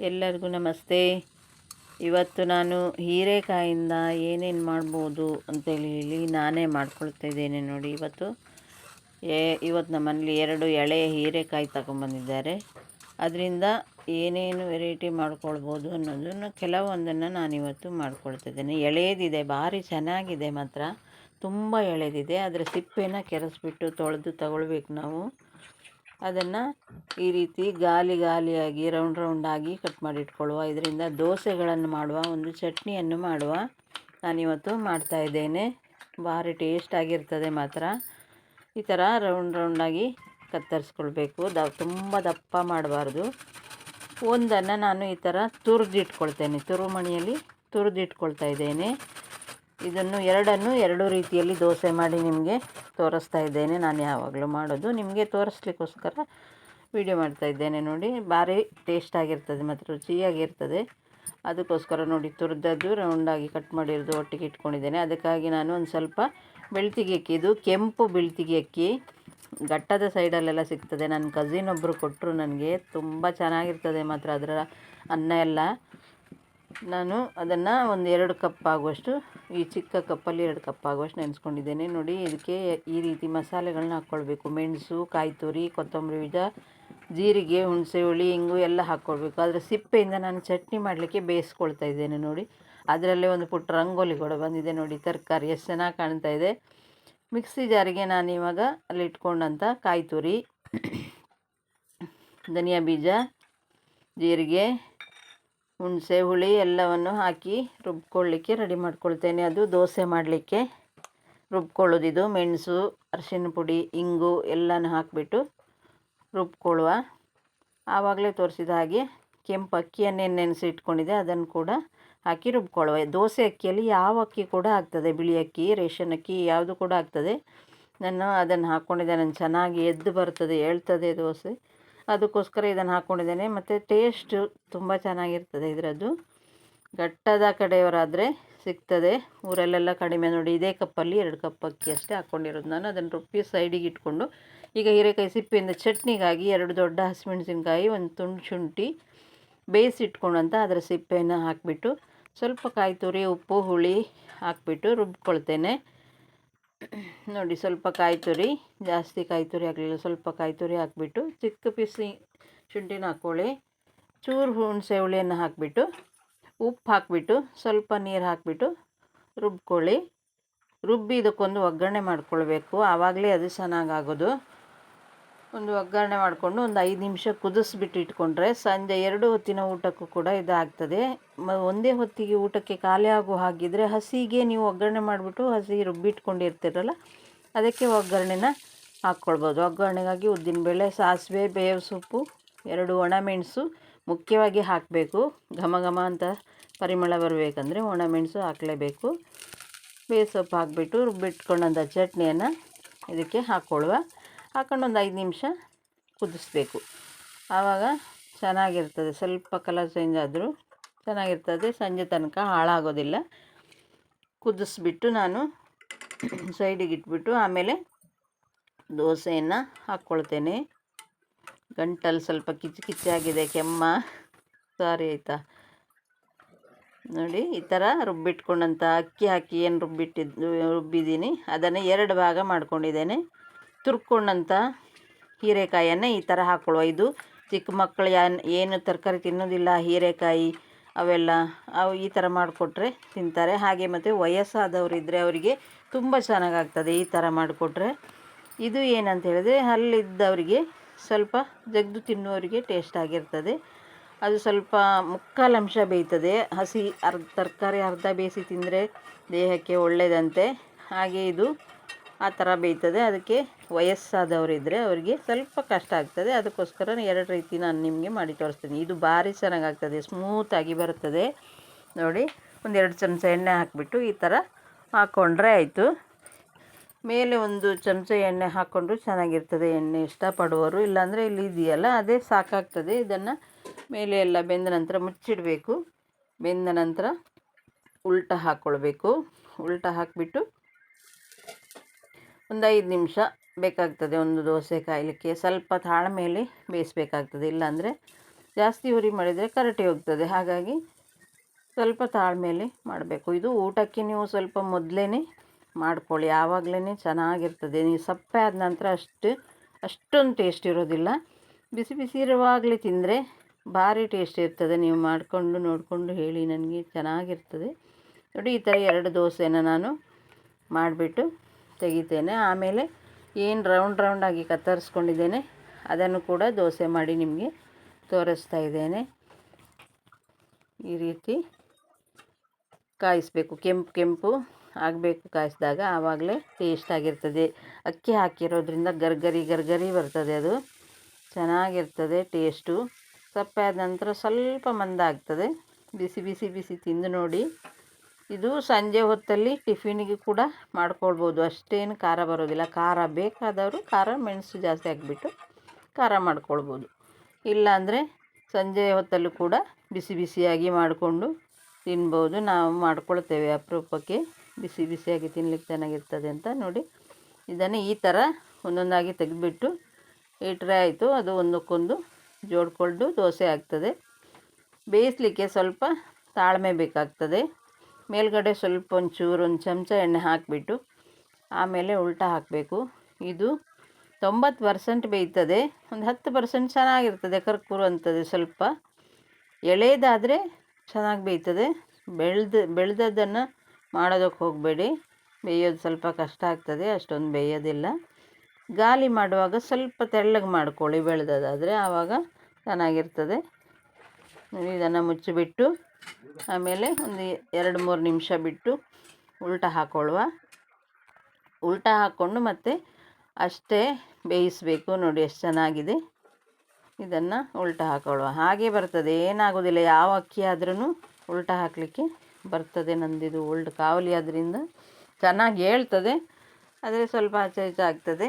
ಎಲ್ಲರಿಗೂ ನಮಸ್ತೆ. ಇವತ್ತು ನಾನು ಹೀರೆಕಾಯಿಂದ ಏನೇನು ಮಾಡ್ಬೋದು ಅಂತೇಳಿ ಹೇಳಿ ನಾನೇ ಮಾಡ್ಕೊಳ್ತಾ ಇದ್ದೇನೆ ನೋಡಿ. ಇವತ್ತು ಏ ಇವತ್ತು ನಮ್ಮಲ್ಲಿ ಎರಡು ಎಳೆ ಹೀರೆಕಾಯಿ ತಗೊಂಬಂದಿದ್ದಾರೆ ಅದರಿಂದ ಏನೇನು ವೆರೈಟಿ ಮಾಡ್ಕೊಳ್ಬೋದು ಅನ್ನೋದನ್ನು ಕೆಲವೊಂದನ್ನು ನಾನಿವತ್ತು ಮಾಡ್ಕೊಳ್ತಿದ್ದೇನೆ ಎಳೆದಿದೆ, ಭಾರಿ ಚೆನ್ನಾಗಿದೆ ಮಾತ್ರ. ತುಂಬ ಎಳೆದಿದೆ. ಅದರ ಸಿಪ್ಪೆನ ಕೆರೆಸ್ಬಿಟ್ಟು ತೊಳೆದು ತಗೊಳ್ಬೇಕು ನಾವು. ಅದನ್ನು ಈ ರೀತಿ ಗಾಲಿ ಗಾಲಿಯಾಗಿ ರೌಂಡ್ ರೌಂಡಾಗಿ ಕಟ್ ಮಾಡಿ ಇಟ್ಕೊಳ್ಳುವ. ಇದರಿಂದ ದೋಸೆಗಳನ್ನು ಮಾಡುವ, ಒಂದು ಚಟ್ನಿಯನ್ನು ಮಾಡುವ ನಾನಿವತ್ತು ಮಾಡ್ತಾ ಇದ್ದೇನೆ. ಭಾರಿ ಟೇಸ್ಟಾಗಿರ್ತದೆ ಮಾತ್ರ. ಈ ಥರ ರೌಂಡ್ ರೌಂಡಾಗಿ ಕತ್ತರಿಸ್ಕೊಳ್ಬೇಕು. ದ ತುಂಬ ದಪ್ಪ ಮಾಡಬಾರ್ದು. ಒಂದನ್ನು ನಾನು ಈ ಥರ ತುರಿದಿಟ್ಕೊಳ್ತೇನೆ ತುರುಮಣಿಯಲ್ಲಿ ತುರಿದಿಟ್ಕೊಳ್ತಾ ಇದ್ದೇನೆ. ಇದನ್ನು ಎರಡನ್ನು ಎರಡು ರೀತಿಯಲ್ಲಿ ದೋಸೆ ಮಾಡಿ ನಿಮಗೆ ತೋರಿಸ್ತಾ ಇದ್ದೇನೆ. ನಾನು ಯಾವಾಗಲೂ ಮಾಡೋದು. ನಿಮಗೆ ತೋರಿಸ್ಲಿಕ್ಕೋಸ್ಕರ ವಿಡಿಯೋ ಮಾಡ್ತಾ ಇದ್ದೇನೆ ನೋಡಿ. ಭಾರಿ ಟೇಸ್ಟಾಗಿರ್ತದೆ ಮತ್ತು ರುಚಿಯಾಗಿರ್ತದೆ. ಅದಕ್ಕೋಸ್ಕರ ನೋಡಿ, ತುರಿದದ್ದು, ರೌಂಡಾಗಿ ಕಟ್ ಮಾಡಿರೋದು ಒಟ್ಟಿಗೆ ಇಟ್ಕೊಂಡಿದ್ದೇನೆ. ಅದಕ್ಕಾಗಿ ನಾನು ಒಂದು ಸ್ವಲ್ಪ ಬೆಳ್ತಿಗೆ ಅಕ್ಕಿ, ಇದು ಕೆಂಪು ಬೆಳ್ತಿಗೆ ಅಕ್ಕಿ. ಘಟ್ಟದ ಸೈಡಲ್ಲೆಲ್ಲ ಸಿಗ್ತದೆ. ನನ್ನ ಕಸಿನ್ ಒಬ್ಬರು ಕೊಟ್ಟರು ನನಗೆ ತುಂಬ ಚೆನ್ನಾಗಿರ್ತದೆ ಮಾತ್ರ. ಅದರ ಅನ್ನ ಎಲ್ಲ ನಾನು ಅದನ್ನು ಒಂದು ಎರಡು ಕಪ್ ಆಗುವಷ್ಟು, ಈ ಚಿಕ್ಕ ಕಪ್ಪಲ್ಲಿ ಎರಡು ಕಪ್ ಆಗುವಷ್ಟು ನೆನೆಸ್ಕೊಂಡಿದ್ದೇನೆ. ನೋಡಿ, ಇದಕ್ಕೆ ಈ ರೀತಿ ಮಸಾಲೆಗಳನ್ನ ಹಾಕ್ಕೊಳ್ಬೇಕು. ಮೆಣಸು ಕಾಯಿ ತುರಿ ಕೊತ್ತಂಬರಿ ಬೀಜ, ಜೀರಿಗೆ, ಹುಣಸೆ ಹುಳಿ ಹಿಂಗು ಎಲ್ಲ ಹಾಕ್ಕೊಳ್ಬೇಕು. ಅದರ ಸಿಪ್ಪೆಯಿಂದ ನಾನು ಚಟ್ನಿ ಮಾಡಲಿಕ್ಕೆ ಬೇಯಿಸ್ಕೊಳ್ತಾ ಇದ್ದೇನೆ ನೋಡಿ. ಅದರಲ್ಲೇ ಒಂದು ಪುಟ್ಟ ರಂಗೋಲಿ ಕೂಡ ಬಂದಿದೆ ನೋಡಿ. ತರಕಾರಿ ಎಷ್ಟು ಚೆನ್ನಾಗಿ ಕಾಣ್ತಾ ಇದೆ. ಮಿಕ್ಸಿ ಜಾರಿಗೆ ನಾನು ಇವಾಗ ಅಲ್ಲಿ ಇಟ್ಕೊಂಡಂಥ ಕಾಯಿ ತುರಿ ಧನಿಯಾ ಬೀಜ, ಜೀರಿಗೆ ಹುಣಸೆ ಹುಳಿ ಎಲ್ಲವನ್ನು ಹಾಕಿ ರುಬ್ಕೊಳ್ಳಿಕ್ಕೆ ರೆಡಿ ಮಾಡ್ಕೊಳ್ತೇನೆ. ಅದು ದೋಸೆ ಮಾಡಲಿಕ್ಕೆ ರುಬ್ಕೊಳ್ಳೋದಿದು ಮೆಣಸು, ಅರಿಶಿನ ಪುಡಿ, ಇಂಗು ಎಲ್ಲನೂ ಹಾಕಿಬಿಟ್ಟು ರುಬ್ಕೊಳ್ಳುವ. ಆವಾಗಲೇ ತೋರಿಸಿದ ಹಾಗೆ ಕೆಂಪು ಅಕ್ಕಿಯನ್ನೇ ನೆನೆಸಿ ಇಟ್ಕೊಂಡಿದ್ದೆ. ಅದನ್ನು ಕೂಡ ಹಾಕಿ ರುಬ್ಕೊಳ್ಳುವ. ದೋಸೆ ಅಕ್ಕಿಯಲ್ಲಿ ಯಾವ ಅಕ್ಕಿ ಕೂಡ ಆಗ್ತದೆ. ಬಿಳಿ ಅಕ್ಕಿ, ರೇಷನ್ ಅಕ್ಕಿ, ಯಾವುದು ಕೂಡ ಆಗ್ತದೆ. ನಾನು ಅದನ್ನು ಹಾಕ್ಕೊಂಡಿದ್ದೆ. ನಾನು ಚೆನ್ನಾಗಿ ಎದ್ದು ಬರ್ತದೆ ಹೇಳ್ತದೆ ದೋಸೆ. ಅದಕ್ಕೋಸ್ಕರ ಇದನ್ನು ಹಾಕ್ಕೊಂಡಿದ್ದೇನೆ ಮತ್ತು ಟೇಸ್ಟು ತುಂಬ ಚೆನ್ನಾಗಿರ್ತದೆ ಇದರದ್ದು. ಘಟ್ಟದ ಕಡೆಯವರಾದರೆ ಸಿಗ್ತದೆ. ಊರಲ್ಲೆಲ್ಲ ಕಡಿಮೆ ನೋಡಿ ಇದೇ ಕಪ್ಪಲ್ಲಿ ಎರಡು ಕಪ್ ಅಕ್ಕಿ ಅಷ್ಟೇ ಹಾಕ್ಕೊಂಡಿರೋದು ನಾನು ಅದನ್ನು ರುಬ್ಬಿ ಸೈಡಿಗೆ ಇಟ್ಕೊಂಡು, ಈಗ ಹೀರೆಕಾಯಿ ಸಿಪ್ಪೆಯಿಂದ ಚಟ್ನಿಗಾಗಿ ಎರಡು ದೊಡ್ಡ ಹಸಿಮೆಣಸಿನ್ಕಾಯಿ, ಒಂದು ತುಂಡು ಶುಂಠಿ ಬೇಯಿಸಿಟ್ಕೊಂಡಂತ ಅದರ ಸಿಪ್ಪೆಯನ್ನು ಹಾಕಿಬಿಟ್ಟು ಸ್ವಲ್ಪ ಕಾಯಿ ತುರಿ, ಉಪ್ಪು, ಹುಳಿ ಹಾಕಿಬಿಟ್ಟು ರುಬ್ಕೊಳ್ತೇನೆ. ನೋಡಿ, ಸ್ವಲ್ಪ ಕಾಯಿ ತುರಿ, ಜಾಸ್ತಿ ಕಾಯಿ ತುರಿ ಹಾಕಲಿಲ್ಲ ಸ್ವಲ್ಪ ಕಾಯಿ ತುರಿ ಹಾಕಿಬಿಟ್ಟು ಚಿಕ್ಕ ಪೀಸಿ ಶುಂಠಿನ ಹಾಕ್ಕೊಳ್ಳಿ ಚೂರು ಹುಣಸೆ ಹುಳಿಯನ್ನು ಹಾಕಿಬಿಟ್ಟು, ಉಪ್ಪು ಹಾಕಿಬಿಟ್ಟು, ಸ್ವಲ್ಪ ನೀರು ಹಾಕಿಬಿಟ್ಟು ರುಬ್ಕೊಳ್ಳಿ. ರುಬ್ಬಿ ಇದಕ್ಕೊಂದು ಒಗ್ಗರಣೆ ಮಾಡ್ಕೊಳ್ಬೇಕು. ಆವಾಗಲೇ ಅದು ಚೆನ್ನಾಗಾಗೋದು. ಒಂದು ಒಗ್ಗರಣೆ ಮಾಡಿಕೊಂಡು ಒಂದು ಐದು ನಿಮಿಷ ಕುದಿಸ್ಬಿಟ್ಟು ಇಟ್ಕೊಂಡ್ರೆ ಸಂಜೆ ಎರಡು ಹೊತ್ತಿನ ಊಟಕ್ಕೂ ಕೂಡ ಇದಾಗ್ತದೆ. ಮ, ಒಂದೇ ಹೊತ್ತಿಗೆ ಊಟಕ್ಕೆ ಖಾಲಿ ಆಗೋ ಹಾಗಿದ್ರೆ ಹಸಿಗೆ ನೀವು ಒಗ್ಗರಣೆ ಮಾಡಿಬಿಟ್ಟು ಹಸಿ ರುಬ್ಬಿಟ್ಕೊಂಡಿರ್ತೀರಲ್ಲ ಅದಕ್ಕೆ ಒಗ್ಗರಣೆನ ಹಾಕ್ಕೊಳ್ಬೋದು. ಒಗ್ಗರಣೆಗಾಗಿ ಉದ್ದಿನಬೇಳೆ ಸಾಸಿವೆ, ಬೇವು ಸೊಪ್ಪು, ಎರಡು ಒಣಮೆಣಸು ಮುಖ್ಯವಾಗಿ ಹಾಕಬೇಕು. ಘಮ ಘಮ ಅಂತ ಪರಿಮಳ ಬರಬೇಕಂದ್ರೆ ಒಣಮೆಣಸು ಹಾಕಲೇಬೇಕು. ಬೇವು ಸೊಪ್ಪು ಹಾಕಿಬಿಟ್ಟು ರುಬ್ಬಿಟ್ಕೊಂಡಂಥ ಚಟ್ನಿಯನ್ನು ಇದಕ್ಕೆ ಹಾಕ್ಕೊಳ್ಳುವ. ಹಾಕೊಂಡು ಒಂದು ಐದು ನಿಮಿಷ ಕುದಿಸ್ಬೇಕು. ಆವಾಗ ಚೆನ್ನಾಗಿರ್ತದೆ. ಸ್ವಲ್ಪ ಕಲರ್ ಚೇಂಜ್ ಆದರೂ ಚೆನ್ನಾಗಿರ್ತದೆ. ಸಂಜೆ ತನಕ ಹಾಳಾಗೋದಿಲ್ಲ. ಕುದಿಸ್ಬಿಟ್ಟು ನಾನು ಸೈಡಿಗೆ ಇಟ್ಬಿಟ್ಟು ಆಮೇಲೆ ದೋಸೆಯನ್ನು ಹಾಕ್ಕೊಳ್ತೇನೆ ಗಂಟಲು ಸ್ವಲ್ಪ ಕಿಚ್ಚು ಕಿಚ್ಚಾಗಿದೆ ಕೆಮ್ಮ. ಸಾರಿ ಆಯಿತಾ. ನೋಡಿ, ಈ ಥರ ರುಬ್ಬಿಟ್ಕೊಂಡಂಥ ಅಕ್ಕಿ ಹಾಕಿ ಏನು ರುಬ್ಬಿಟ್ಟಿದ್ದು ರುಬ್ಬಿದ್ದೀನಿ. ಅದನ್ನು ಎರಡು ಭಾಗ ಮಾಡ್ಕೊಂಡಿದ್ದೇನೆ. ತುರ್ಕೊಂಡಂಥ ಹೀರೆಕಾಯನ್ನು ಈ ಥರ ಹಾಕ್ಕೊಳ್ಳುವ ಇದು ಚಿಕ್ಕ ಮಕ್ಕಳು ಯಾನ್ ಏನು ತರಕಾರಿ ತಿನ್ನೋದಿಲ್ಲ, ಹೀರೆಕಾಯಿ ಅವೆಲ್ಲ ಅವು ಈ ಥರ ಮಾಡಿಕೊಟ್ರೆ ತಿಂತಾರೆ. ಹಾಗೆ ಮತ್ತು ವಯಸ್ಸಾದವರು ಇದ್ದರೆ ಅವರಿಗೆ ತುಂಬ ಚೆನ್ನಾಗಾಗ್ತದೆ ಈ ಥರ ಮಾಡಿಕೊಟ್ರೆ. ಇದು ಏನಂತ ಹೇಳಿದ್ರೆ ಅಲ್ಲಿದ್ದವರಿಗೆ ಸ್ವಲ್ಪ ಜಗ್ದು ತಿನ್ನುವವರಿಗೆ ಟೇಸ್ಟ್ ಆಗಿರ್ತದೆ. ಅದು ಸ್ವಲ್ಪ ಮುಕ್ಕಾಲು ಅಂಶ ಬೇಯ್ತದೆ. ಹಸಿ ಅರ್ಧ, ತರಕಾರಿ ಅರ್ಧ ಬೇಯಿಸಿ ತಿಂದರೆ ದೇಹಕ್ಕೆ ಒಳ್ಳೆಯದಂತೆ ಹಾಗೆ ಇದು ಆ ಥರ ಬೇಯ್ತದೆ ಅದಕ್ಕೆ ವಯಸ್ಸಾದವರಿದ್ದರೆ ಅವರಿಗೆ ಸ್ವಲ್ಪ ಕಷ್ಟ ಆಗ್ತದೆ. ಅದಕ್ಕೋಸ್ಕರ ಎರಡು ರೀತಿ ನಾನು ನಿಮಗೆ ಮಾಡಿ ತೋರಿಸ್ತೀನಿ. ಇದು ಭಾರಿ ಚೆನ್ನಾಗಾಗ್ತದೆ. ಸ್ಮೂತಾಗಿ ಬರ್ತದೆ ನೋಡಿ, ಒಂದೆರಡು ಚಮಚ ಎಣ್ಣೆ ಹಾಕಿಬಿಟ್ಟು ಈ ಥರ ಹಾಕ್ಕೊಂಡ್ರೆ ಆಯಿತು. ಮೇಲೆ ಒಂದು ಚಮಚ ಎಣ್ಣೆ ಹಾಕ್ಕೊಂಡ್ರು ಚೆನ್ನಾಗಿರ್ತದೆ. ಎಣ್ಣೆ ಇಷ್ಟಪಡುವವರು ಇಲ್ಲಾಂದರೆ ಇಲ್ಲಿ ಇದೆಯಲ್ಲ, ಅದೇ ಸಾಕಾಗ್ತದೆ. ಇದನ್ನು ಮೇಲೆ ಎಲ್ಲ ಬೆಂದ ನಂತರ ಮುಚ್ಚಿಡಬೇಕು. ಬೆಂದ ನಂತರ ಉಲ್ಟ ಹಾಕ್ಕೊಳ್ಬೇಕು. ಉಲ್ಟ ಹಾಕಿಬಿಟ್ಟು ಒಂದು ಐದು ನಿಮಿಷ ಬೇಕಾಗ್ತದೆ ಒಂದು ದೋಸೆ ಕಾಯಲಿಕ್ಕೆ. ಸ್ವಲ್ಪ ತಾಳ್ಮೇಲೆ ಬೇಯಿಸಬೇಕಾಗ್ತದೆ. ಇಲ್ಲಾಂದರೆ ಜಾಸ್ತಿ ಉರಿ ಮಾಡಿದರೆ ಕರಟಿ ಹೋಗ್ತದೆ. ಹಾಗಾಗಿ ಸ್ವಲ್ಪ ತಾಳ್ಮೇಲೆ ಮಾಡಬೇಕು. ಇದು ಊಟಕ್ಕೆ ನೀವು ಸ್ವಲ್ಪ ಮೊದಲೇ ಮಾಡ್ಕೊಳ್ಳಿ. ಆವಾಗಲೇ ಚೆನ್ನಾಗಿರ್ತದೆ. ನೀವು ಸಪ್ಪೆ ಆದ ನಂತರ ಅಷ್ಟು, ಅಷ್ಟೊಂದು ಟೇಸ್ಟ್ ಇರೋದಿಲ್ಲ. ಬಿಸಿ ಬಿಸಿ ಇರುವಾಗಲೇ ತಿಂದರೆ ಭಾರಿ ಟೇಸ್ಟ್ ಇರ್ತದೆ. ನೀವು ಮಾಡಿಕೊಂಡು ನೋಡಿಕೊಂಡು ಹೇಳಿ ನನಗೆ ಚೆನ್ನಾಗಿರ್ತದೆ. ನೋಡಿ ಈ ಥರ ಎರಡು ದೋಸೆನ ನಾನು ಮಾಡಿಬಿಟ್ಟು ತೆಗಿತೇನೆ. ಆಮೇಲೆ ಏನು ರೌಂಡ್ ರೌಂಡಾಗಿ ಕತ್ತರಿಸ್ಕೊಂಡಿದ್ದೇನೆ, ಅದನ್ನು ಕೂಡ ದೋಸೆ ಮಾಡಿ ನಿಮಗೆ ತೋರಿಸ್ತಾ ಇದ್ದೇನೆ. ಈ ರೀತಿ ಕಾಯಿಸಬೇಕು. ಕೆಂಪು ಕೆಂಪು ಆಗಬೇಕು ಕಾಯಿಸಿದಾಗ, ಆವಾಗಲೇ ಟೇಸ್ಟ್ ಆಗಿರ್ತದೆ. ಅಕ್ಕಿ ಹಾಕಿರೋದ್ರಿಂದ ಗರ್ಗರಿ ಗರ್ಗರಿ ಬರ್ತದೆ ಅದು. ಚೆನ್ನಾಗಿರ್ತದೆ ಟೇಸ್ಟು ಸಪ್ಪೆ ಆದ ನಂತರ ಸ್ವಲ್ಪ ಮಂದ ಆಗ್ತದೆ. ಬಿಸಿ ಬಿಸಿ ಬಿಸಿ ತಿಂದು ನೋಡಿ. ಇದು ಸಂಜೆ ಹೊತ್ತಲ್ಲಿ ಟಿಫಿನಿಗೆ ಕೂಡ ಮಾಡ್ಕೊಳ್ಬೋದು. ಅಷ್ಟೇನು ಖಾರ ಬರೋದಿಲ್ಲ. ಖಾರ ಬೇಕಾದವರು ಖಾರ, ಮೆಣಸು ಜಾಸ್ತಿ ಹಾಕಿಬಿಟ್ಟು ಖಾರ ಮಾಡ್ಕೊಳ್ಬೋದು. ಇಲ್ಲಾಂದರೆ ಸಂಜೆ ಹೊತ್ತಲ್ಲೂ ಕೂಡ ಬಿಸಿ ಬಿಸಿಯಾಗಿ ಮಾಡಿಕೊಂಡು ತಿನ್ಬೋದು. ನಾವು ಮಾಡ್ಕೊಳ್ತೇವೆ. ಅಪರೂಪಕ್ಕೆ ಬಿಸಿ ಬಿಸಿಯಾಗಿ ತಿನ್ಲಿಕ್ಕೆ ಚೆನ್ನಾಗಿರ್ತದೆ ಅಂತ ನೋಡಿ. ಇದನ್ನು ಈ ಥರ ಒಂದೊಂದಾಗಿ ತೆಗೆದುಬಿಟ್ಟು ಇಟ್ಟರೆ ಆಯಿತು. ಅದು ಒಂದಕ್ಕೊಂದು ಜೋಡಿಕೊಂಡು ದೋಸೆ ಆಗ್ತದೆ. ಬೇಯಿಸಲಿಕ್ಕೆ ಸ್ವಲ್ಪ ತಾಳ್ಮೆ ಬೇಕಾಗ್ತದೆ. ಮೇಲ್ಗಡೆ ಸ್ವಲ್ಪ ಒಂಚೂರು ಒಂದು ಚಮಚ ಎಣ್ಣೆ ಹಾಕಿಬಿಟ್ಟು ಆಮೇಲೆ ಉಲ್ಟಾ ಹಾಕಬೇಕು. ಇದು ತೊಂಬತ್ತು ಪರ್ಸೆಂಟ್ ಬೇಯ್ತದೆ. ಒಂದು ಹತ್ತು ಪರ್ಸೆಂಟ್ ಚೆನ್ನಾಗಿರ್ತದೆ ಕರ್ಕುರು ಅಂತದೆ ಸ್ವಲ್ಪ. ಎಳೆಯದಾದರೆ ಚೆನ್ನಾಗಿ ಬೇಯ್ತದೆ. ಬೆಳೆದ, ಬೆಳೆದದ್ದನ್ನು ಮಾಡೋದಕ್ಕೆ ಹೋಗಬೇಡಿ. ಬೇಯೋದು ಸ್ವಲ್ಪ ಕಷ್ಟ ಆಗ್ತದೆ, ಅಷ್ಟೊಂದು ಬೇಯೋದಿಲ್ಲ. ಗಾಲಿ ಮಾಡುವಾಗ ಸ್ವಲ್ಪ ತೆಳ್ಳಗೆ ಮಾಡ್ಕೊಳ್ಳಿ ಬೆಳೆದದಾದರೆ ಆವಾಗ ಚೆನ್ನಾಗಿರ್ತದೆ. ಇದನ್ನು ಮುಚ್ಚಿಬಿಟ್ಟು ಆಮೇಲೆ ಒಂದು ಎರಡು ಮೂರು ನಿಮಿಷ ಬಿಟ್ಟು ಉಲ್ಟ ಹಾಕ್ಕೊಳ್ಳುವ ಉಲ್ಟ ಹಾಕ್ಕೊಂಡು ಮತ್ತೆ ಅಷ್ಟೇ ಬೇಯಿಸಬೇಕು. ನೋಡಿ ಎಷ್ಟು ಚೆನ್ನಾಗಿದೆ. ಇದನ್ನು ಉಲ್ಟ ಹಾಕೊಳ್ಳುವ. ಹಾಗೆ ಬರ್ತದೆ. ಏನಾಗೋದಿಲ್ಲ. ಯಾವ ಅಕ್ಕಿ ಆದ್ರೂ ಉಲ್ಟ ಹಾಕಲಿಕ್ಕೆ ಬರ್ತದೆ ನಂದಿದು ಓಲ್ಡ್ ಕಾವಲಿ ಆದ್ದರಿಂದ ಚೆನ್ನಾಗಿ ಹೇಳ್ತದೆ. ಆದರೆ ಸ್ವಲ್ಪ ಆಚೆ ಈಚೆ ಆಗ್ತದೆ.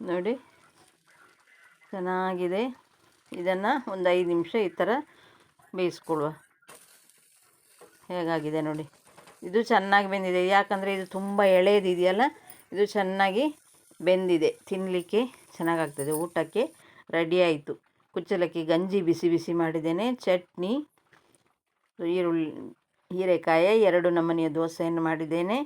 ನೋಡಿ. ಚೆನ್ನಾಗಿದೆ. ಇದನ್ನು ಒಂದು ಐದು ನಿಮಿಷ ಈ ಥರ ಬೇಯಿಸ್ಕೊಳ್ಳುವ. ಹೇಗಾಗಿದೆ ನೋಡಿ. ಇದು ಚೆನ್ನಾಗಿ ಬೆಂದಿದೆ. ಯಾಕಂದರೆ ಇದು ತುಂಬ ಎಳೆಯದಿದೆಯಲ್ಲ ಇದು ಚೆನ್ನಾಗಿ ಬೆಂದಿದೆ. ತಿನ್ನಲಿಕ್ಕೆ ಚೆನ್ನಾಗಾಗ್ತದೆ. ಊಟಕ್ಕೆ ರೆಡಿ ಆಯಿತು. ಕುಚ್ಚಲಕ್ಕಿ ಗಂಜಿ ಬಿಸಿ ಬಿಸಿ ಮಾಡಿದ್ದೇನೆ. ಚಟ್ನಿ, ಈರುಳ್ಳಿ, ಹೀರೆಕಾಯಿ, ಎರಡು ನಮ್ಮನೆಯ ದೋಸೆಯನ್ನು ಮಾಡಿದ್ದೇನೆ.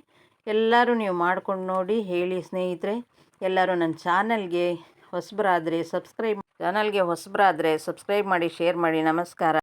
ಎಲ್ಲರೂ ನೀವು ಮಾಡ್ಕೊಂಡು ನೋಡಿ, ಹೇಳಿ ಸ್ನೇಹಿತರೆ. ಎಲ್ಲರೂ ನನ್ನ ಚಾನಲ್ಗೆ ಹೊಸಬರಾದರೆ ಸಬ್ಸ್ಕ್ರೈಬ್, ಚಾನಲ್ಗೆ ಹೊಸಬರಾದರೆ ಸಬ್ಸ್ಕ್ರೈಬ್ ಮಾಡಿ, ಶೇರ್ ಮಾಡಿ. ನಮಸ್ಕಾರ.